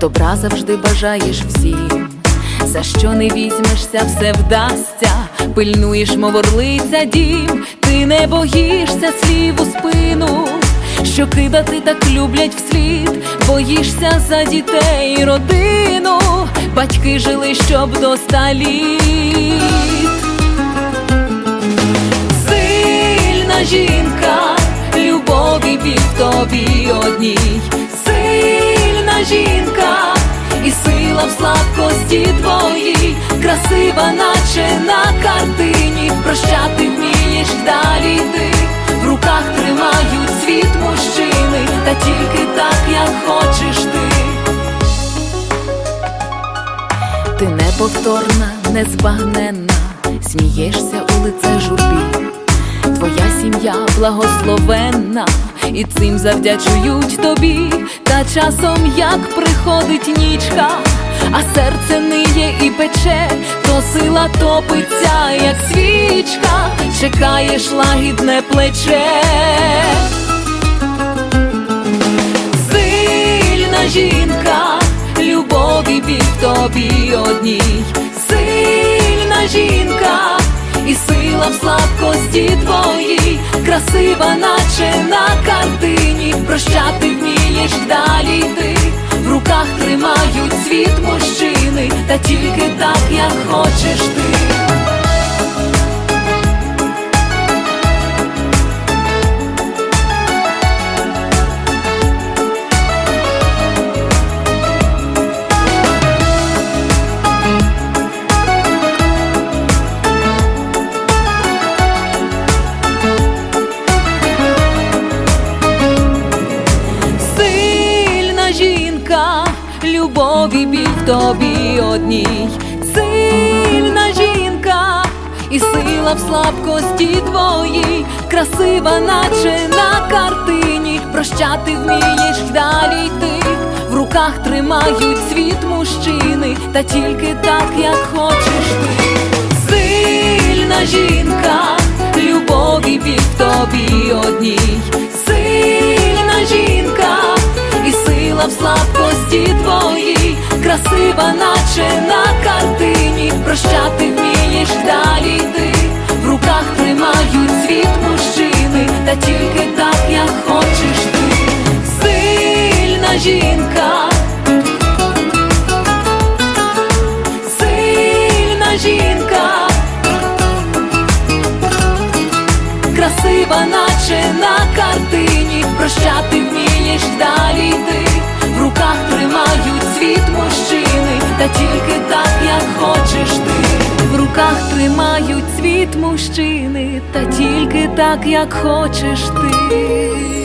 добра завжди бажаєш всім. За що не візьмешся, все вдасться, пильнуєш, мов орлиця дім, ти не боїшся слів у спину, що кидати так люблять вслід, боїшся за дітей і родину, батьки жили, щоб до ста. Сильна жінка, любові біль тобі одній, красива, наче на картині, прощати вмієш далі ти, в руках тримають світ мужчини, та тільки так, як хочеш ти. Ти неповторна, незбагненна, смієшся у лице журбі. Твоя сім'я благословенна, і цим завдячують тобі. Та часом, як приходить нічка, а серце ниє і пече, то сила топиться, як свічка, чекаєш лагідне плече. Сильна жінка, любові біль тобі одній, сильна жінка, і сила в слабкості твоїй, красива, наче на картині, прощати вмієш далі ти, в руках тримають світ мужчини, та тільки так, як хочеш ти. Любові біль в тобі одній, сильна жінка, і сила в слабкості твоїй, красива, наче на картині, прощати вмієш далі йти, в руках тримають світ мужчини, та тільки так, як хочеш ти. Сильна жінка, любові біль в тобі одній, красива, наче на картині, прощати вмієш далі йти, в руках тримають світ мужчини, та тільки так, як хочеш ти, сильна жінка. Сильна жінка, красива, наче на картині, прощати вмієш далі ти, в руках тримають та тільки так, як хочеш ти, в руках тримають світ мужчини, та тільки так, як хочеш ти.